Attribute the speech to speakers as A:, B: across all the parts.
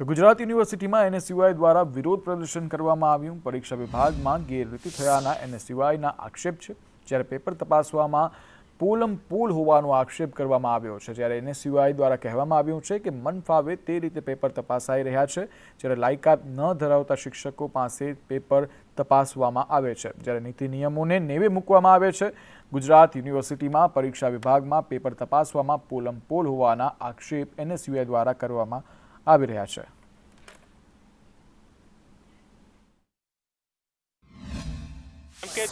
A: તો ગુજરાત યુનિવર્સિટીમાં એનએસયુઆઈ દ્વારા વિરોધ પ્રદર્શન કરવામાં આવ્યું. પરીક્ષા વિભાગમાં ગેરરીતિ થયાના એનએસયુઆઈના આક્ષેપ છે. જ્યારે પેપર તપાસવામાં પોલમ પોલ હોવાનો આક્ષેપ કરવામાં આવ્યો છે. જ્યારે એનએસયુઆઈ દ્વારા કહેવામાં આવ્યું છે કે મન ફાવે તે રીતે પેપર તપાસાઈ રહ્યા છે. જ્યારે લાયકાત ન ધરાવતા શિક્ષકો પાસે પેપર તપાસવામાં આવે છે. જ્યારે નીતિ નિયમોને નેવે મૂકવામાં આવે છે. ગુજરાત યુનિવર્સિટીમાં પરીક્ષા વિભાગમાં પેપર તપાસવામાં પોલમ પોલ હોવાના આક્ષેપ એનએસયુઆઈ દ્વારા કરવામાં આવી રહ્યા છે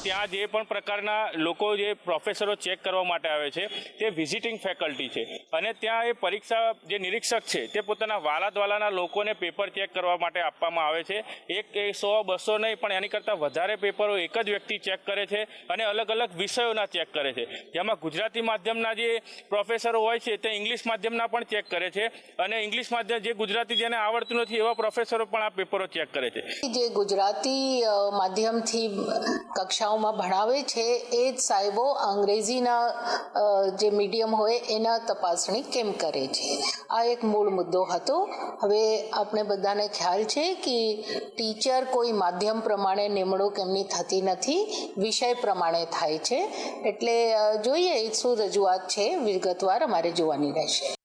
B: ત્યાં જે પણ પ્રકારના લોકો જે પ્રોફેસરો ચેક કરવા માટે આવે છે, તે વિઝિટિંગ ફેકલ્ટી છે. અને ત્યાં એ પરીક્ષા જે નિરીક્ષક છે, તે પોતાના વાલા દ્વાલાના લોકોને પેપર ચેક કરવા માટે આપવામાં આવે છે. એક સો બસો નહીં, પણ એની કરતાં વધારે પેપરો એક જ વ્યક્તિ ચેક કરે છે અને અલગ અલગ વિષયોના ચેક કરે છે. જેમાં ગુજરાતી માધ્યમના જે પ્રોફેસરો હોય છે, તે ઇંગ્લિશ માધ્યમના પણ ચેક કરે છે અને ઇંગ્લિશ માધ્યમ જે ગુજરાતી જેને આવડતું નથી, એવા પ્રોફેસરો પણ આ પેપરો ચેક કરે છે.
C: જે ગુજરાતી માધ્યમથી માધ્યમથી કક્ષાઓમાં ભણાવે છે એ જ સાહેબો અંગ્રેજીના જે મીડિયમ હોય એના તપાસણી કેમ કરે છે? આ એક મૂળ મુદ્દો હતો. હવે આપણે બધાને ખ્યાલ છે કે ટીચર કોઈ માધ્યમ પ્રમાણે નિમણૂક એમની થતી નથી, વિષય પ્રમાણે થાય છે. એટલે જોઈએ, શું રજૂઆત છે? વિગતવાર અમારે જોવાની રહેશે.